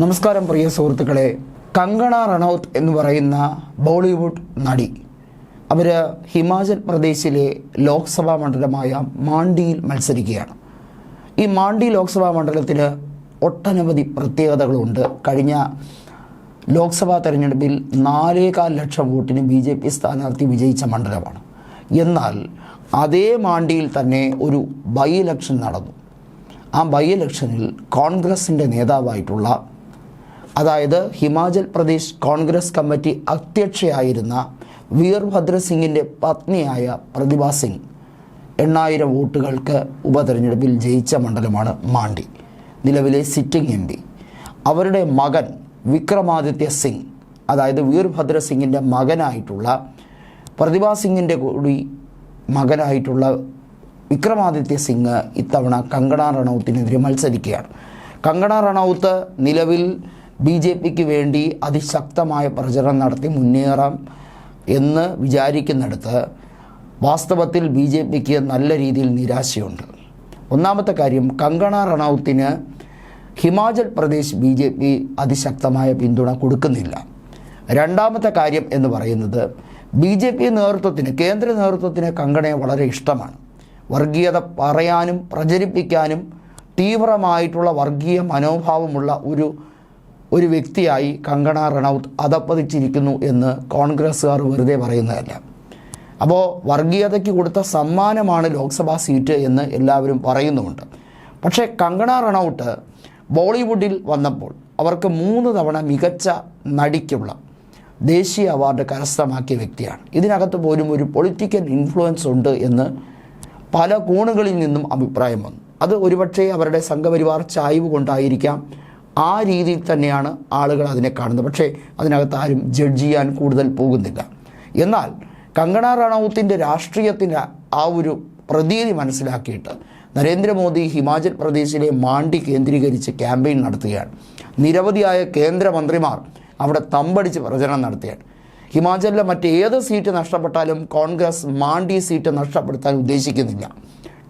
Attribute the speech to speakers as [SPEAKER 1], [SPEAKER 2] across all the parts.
[SPEAKER 1] നമസ്കാരം പ്രിയ സുഹൃത്തുക്കളെ. കങ്കണ റണൌത്ത് എന്ന് പറയുന്ന ബോളിവുഡ് നടി. അവർ ഹിമാചൽ പ്രദേശിലെ ലോക്സഭാ മണ്ഡലമായ മാണ്ടിയിൽ മത്സരിക്കുകയാണ്. ഈ മാണ്ടി ലോക്സഭാ മണ്ഡലത്തിന് ഒട്ടനവധി പ്രത്യേകതകളുണ്ട്. കഴിഞ്ഞ ലോക്സഭാ തെരഞ്ഞെടുപ്പിൽ നാലേകാൽ ലക്ഷം വോട്ടിന് ബി ജെ പി സ്ഥാനാർത്ഥി വിജയിച്ച മണ്ഡലമാണ്. എന്നാൽ അതേ മാണ്ടിയിൽ തന്നെ ഒരു ബൈ ഇലക്ഷൻ നടന്നു. ആ ബൈ ഇലക്ഷനിൽ കോൺഗ്രസിന്റെ നേതാവായിട്ടുള്ള അതായത് ഹിമാചൽ പ്രദേശ് കോൺഗ്രസ് കമ്മിറ്റി അധ്യക്ഷയായിരുന്ന വീർഭദ്ര സിംഗിന്റെ പത്നിയായ പ്രതിഭ സിംഗ് എണ്ണായിരം വോട്ടുകൾക്ക് ഉപതെരഞ്ഞെടുപ്പിൽ ജയിച്ച മണ്ഡലമാണ് മാണ്ടി നിലവിലെ സിറ്റിംഗ് എം പി. അവരുടെ മകൻ വിക്രമാദിത്യ സിംഗ് അതായത് വീർഭദ്ര സിംഗിന്റെ മകനായിട്ടുള്ള പ്രതിഭ സിംഗിന്റെ കൂടി മകനായിട്ടുള്ള വിക്രമാദിത്യ സിംഗ് ഇത്തവണ കങ്കണ റണൌത്തിനെതിരെ മത്സരിക്കുകയാണ്. കങ്കണ റണൌത്ത് നിലവിൽ ബി ജെ പിക്ക് വേണ്ടി അതിശക്തമായ പ്രചരണം നടത്തി മുന്നേറാം എന്ന് വിചാരിക്കുന്നിടത്ത് വാസ്തവത്തിൽ ബി ജെ പിക്ക് നല്ല രീതിയിൽ നിരാശയുണ്ട്. ഒന്നാമത്തെ കാര്യം Kangana റണൌത്തിന് Himachal Pradesh B J P അതിശക്തമായ പിന്തുണ കൊടുക്കുന്നില്ല. രണ്ടാമത്തെ കാര്യം എന്ന് പറയുന്നത് ബി ജെ പി നേതൃത്വത്തിന് കേന്ദ്ര നേതൃത്വത്തിന് കങ്കണയെ വളരെ ഇഷ്ടമാണ്. വർഗീയത പറയാനും പ്രചരിപ്പിക്കാനും തീവ്രമായിട്ടുള്ള വർഗീയ മനോഭാവമുള്ള ഒരു ഒരു വ്യക്തിയായി കങ്കണ റണൌത്ത് അതപ്പതിച്ചിരിക്കുന്നു എന്ന് കോൺഗ്രസ്സുകാർ വെറുതെ പറയുന്നതല്ല അപ്പോൾ വർഗീയതയ്ക്ക് കൊടുത്ത സമ്മാനമാണ് ലോക്സഭാ സീറ്റ് എന്ന് എല്ലാവരും പറയുന്നുമുണ്ട്. പക്ഷേ കങ്കണ റണൌട്ട് ബോളിവുഡിൽ വന്നപ്പോൾ അവർക്ക് മൂന്ന് തവണ മികച്ച നടിക്കുള്ള ദേശീയ അവാർഡ് കരസ്ഥമാക്കിയ വ്യക്തിയാണ്. ഇതിനകത്ത് പോലും ഒരു പൊളിറ്റിക്കൽ ഇൻഫ്ലുവൻസ് ഉണ്ട് എന്ന് പല കോണുകളിൽ നിന്നും അഭിപ്രായം വന്നു. അത് ഒരുപക്ഷേ അവരുടെ സംഘപരിവാർ ചായ്വ് കൊണ്ടായിരിക്കാം ആ രീതിയിൽ തന്നെയാണ് ആളുകൾ അതിനെ കാണുന്നത്. പക്ഷേ അതിനകത്ത് ആരും ജഡ്ജ് ചെയ്യാൻ കൂടുതൽ പോകുന്നില്ല. എന്നാൽ കങ്കണ റണൌത്തിന്റെ രാഷ്ട്രീയത്തിന്റെ ആ ഒരു പ്രതീതി മനസ്സിലാക്കിയിട്ട് നരേന്ദ്രമോദി ഹിമാചൽ പ്രദേശിലെ മാണ്ടി കേന്ദ്രീകരിച്ച് ക്യാമ്പയിൻ നടത്തുകയാണ്. നിരവധിയായ കേന്ദ്രമന്ത്രിമാർ അവിടെ തമ്പടിച്ച് പ്രചരണം നടത്തുകയാണ്. ഹിമാചലിലെ മറ്റേത് സീറ്റ് നഷ്ടപ്പെട്ടാലും കോൺഗ്രസ് മാണ്ടി സീറ്റ് നഷ്ടപ്പെടുത്താൻ ഉദ്ദേശിക്കുന്നില്ല.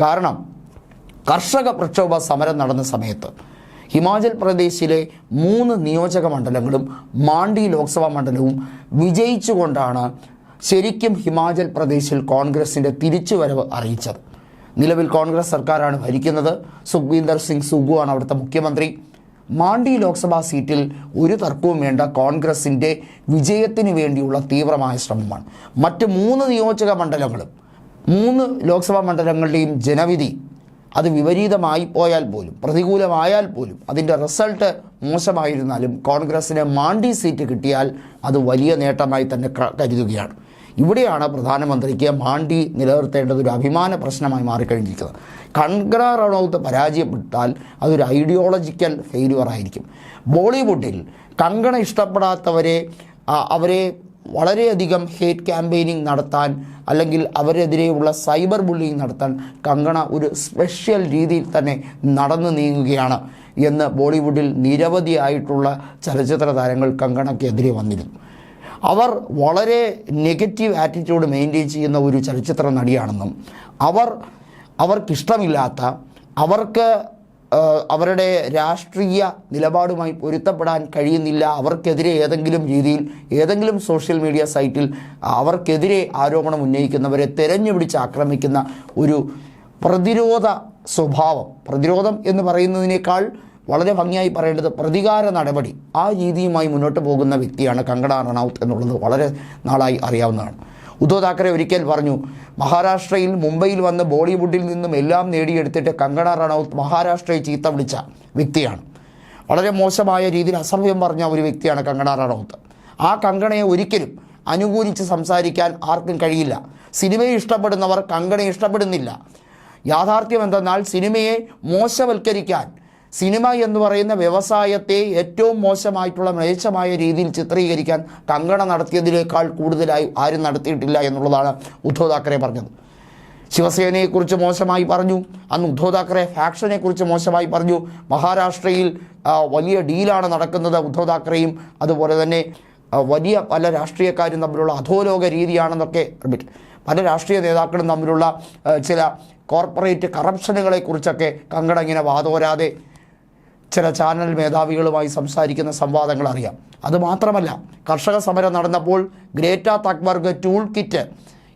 [SPEAKER 1] കാരണം കർഷക പ്രക്ഷോഭ സമരം നടന്ന സമയത്ത് ഹിമാചൽ പ്രദേശിലെ മൂന്ന് നിയോജക മണ്ഡലങ്ങളും മാണ്ഡി ലോക്സഭാ മണ്ഡലവും വിജയിച്ചുകൊണ്ടാണ് ശരിക്കും ഹിമാചൽ പ്രദേശിൽ കോൺഗ്രസിന്റെ തിരിച്ചുവരവ് അറിയിച്ചത്. നിലവിൽ കോൺഗ്രസ് സർക്കാരാണ് ഭരിക്കുന്നത്. സുഖ്വീന്ദർ സിംഗ് സുഗു ആണ് അവിടുത്തെ മുഖ്യമന്ത്രി. മാണ്ഡി ലോക്സഭാ സീറ്റിൽ ഒരു തർക്കവും വേണ്ട കോൺഗ്രസിന്റെ വിജയത്തിന് വേണ്ടിയുള്ള തീവ്രമായ ശ്രമമാണ്. മറ്റ് മൂന്ന് നിയോജക മണ്ഡലങ്ങളും മൂന്ന് ലോക്സഭാ മണ്ഡലങ്ങളുടെയും ജനവിധി അത് വിപരീതമായി പോയാൽ പോലും പ്രതികൂലമായാൽ പോലും അതിന്റെ റിസൾട്ട് മോശമായിരുന്നാലും കോൺഗ്രസ്സിന് മാണ്ടി സീറ്റ് കിട്ടിയാൽ അത് വലിയ നേട്ടമായി തന്നെ കരുതുകയാണ്. ഇവിടെയാണ് പ്രധാനമന്ത്രിക്ക് മാണ്ടി നിലനിർത്തേണ്ടത് ഒരു അഭിമാന പ്രശ്നമായി മാറിക്കഴിഞ്ഞിരിക്കുന്നത്. കൺഗ്ര റണൌത്ത് പരാജയപ്പെട്ടാൽ അതൊരു ഐഡിയോളജിക്കൽ ഫെയിലുവർ ആയിരിക്കും. ബോളിവുഡിൽ കങ്കണ ഇഷ്ടപ്പെടാത്തവരെ അവരെ വളരെയധികം ഹേറ്റ് ക്യാമ്പയിനിങ് നടത്താൻ അല്ലെങ്കിൽ അവരെതിരെയുള്ള സൈബർ ബുള്ളിങ് നടത്താൻ കങ്കണ ഒരു സ്പെഷ്യൽ രീതിയിൽ തന്നെ നടന്നു നീങ്ങുകയാണ് എന്ന് ബോളിവുഡിൽ നിരവധിയായിട്ടുള്ള ചലച്ചിത്ര താരങ്ങൾ കങ്കണക്കെതിരെ വന്നിരുന്നു. അവർ വളരെ നെഗറ്റീവ് ആറ്റിറ്റ്യൂഡ് മെയിന്റെയിൻ ചെയ്യുന്ന ഒരു ചലച്ചിത്ര നടിയാണെന്നും അവർ അവർക്കിഷ്ടമില്ലാത്ത അവർക്ക് അവരുടെ രാഷ്ട്രീയ നിലപാടുമായി പൊരുത്തപ്പെടാൻ കഴിയുന്നില്ല. അവർക്കെതിരെ ഏതെങ്കിലും രീതിയിൽ ഏതെങ്കിലും സോഷ്യൽ മീഡിയ സൈറ്റിൽ അവർക്കെതിരെ ആരോപണം ഉന്നയിക്കുന്നവരെ തെരഞ്ഞുപിടിച്ച് ആക്രമിക്കുന്ന ഒരു പ്രതിരോധ സ്വഭാവം പ്രതിരോധം എന്ന് പറയുന്നതിനേക്കാൾ വളരെ ഭംഗിയായി പറയേണ്ടത് പ്രതികാര നടപടി. ആ രീതിയുമായി മുന്നോട്ട് പോകുന്ന വ്യക്തിയാണ് കങ്കണ റണൌത്ത് എന്നുള്ളത് വളരെ നാളായി അറിയാവുന്നതാണ്. ഉദ്ധവ് താക്കറെ ഒരിക്കൽ പറഞ്ഞു മഹാരാഷ്ട്രയിൽ മുംബൈയിൽ വന്ന് ബോളിവുഡിൽ നിന്നും എല്ലാം നേടിയെടുത്തിട്ട് കങ്കണ റണൌത്ത് മഹാരാഷ്ട്രയെ ചീത്ത വിളിച്ച വ്യക്തിയാണ്. വളരെ മോശമായ രീതിയിൽ അസഭ്യം പറഞ്ഞ ഒരു വ്യക്തിയാണ് കങ്കണ റണൌത്ത്. ആ കങ്കണയെ ഒരിക്കലും അനുകൂലിച്ച് സംസാരിക്കാൻ ആർക്കും കഴിയില്ല. സിനിമയെ ഇഷ്ടപ്പെടുന്നവർ കങ്കണയെ ഇഷ്ടപ്പെടുന്നില്ല. യാഥാർത്ഥ്യം എന്തെന്നാൽ സിനിമയെ മോശവൽക്കരിക്കാൻ സിനിമ എന്ന് പറയുന്ന വ്യവസായത്തെ ഏറ്റവും മോശമായിട്ടുള്ള മ്ലേച്ഛമായ രീതിയിൽ ചിത്രീകരിക്കാൻ കങ്കണ നടത്തിയതിനേക്കാൾ കൂടുതലായി ആരും നടത്തിയിട്ടില്ല എന്നുള്ളതാണ് ഉദ്ധവ് താക്കറെ പറഞ്ഞത്. ശിവസേനയെക്കുറിച്ച് മോശമായി പറഞ്ഞു. അന്ന് ഉദ്ധവ് താക്കറെ ഫാക്ഷനെക്കുറിച്ച് മോശമായി പറഞ്ഞു. മഹാരാഷ്ട്രയിൽ വലിയ ഡീലാണ് നടക്കുന്നത് ഉദ്ധവ് താക്കറെയും അതുപോലെ തന്നെ വലിയ പല രാഷ്ട്രീയക്കാരും തമ്മിലുള്ള അധോലോക രീതിയാണെന്നൊക്കെ പല രാഷ്ട്രീയ നേതാക്കളും തമ്മിലുള്ള ചില കോർപ്പറേറ്റ് കറപ്ഷനുകളെക്കുറിച്ചൊക്കെ കങ്കണ ഇങ്ങനെ വാതോരാതെ ചില ചാനൽ മേധാവികളുമായി സംസാരിക്കുന്ന സംവാദങ്ങൾ അറിയാം. അതുമാത്രമല്ല കർഷക സമരം നടന്നപ്പോൾ ഗ്രേറ്റ തക്ബർഗ് ടൂൾ കിറ്റ്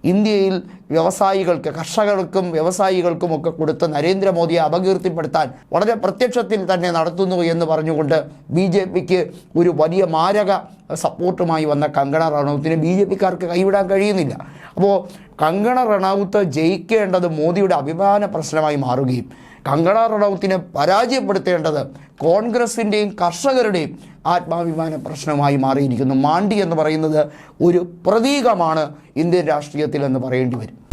[SPEAKER 1] ഇന്ത്യയിൽ വ്യവസായികൾക്ക് കർഷകർക്കും വ്യവസായികൾക്കും ഒക്കെ കൊടുത്ത് നരേന്ദ്രമോദിയെ അപകീർത്തിപ്പെടുത്താൻ വളരെ പ്രത്യക്ഷത്തിൽ തന്നെ നടത്തുന്നു എന്ന് പറഞ്ഞുകൊണ്ട് ബി ജെ പിക്ക് ഒരു വലിയ മാരക സപ്പോർട്ടുമായി വന്ന കങ്കണ റണൌത്തിനെ ബി ജെ പിക്കാർക്ക് കൈവിടാൻ കഴിയുന്നില്ല. അപ്പോൾ കങ്കണ റണൌത്ത് ജയിക്കേണ്ടത് മോദിയുടെ അഭിമാന പ്രശ്നമായി മാറുകയും കങ്കണ റണൌത്തിനെ പരാജയപ്പെടുത്തേണ്ടത് കോൺഗ്രസിന്റെയും കർഷകരുടെയും ആത്മാഭിമാന പ്രശ്നമായി മാറിയിരിക്കുന്നു. മാണ്ടി എന്ന് പറയുന്നത് ഒരു പ്രതീകമാണ് ഇന്ത്യൻ രാഷ്ട്രീയത്തിൽ എന്ന് പറയേണ്ടി വരും.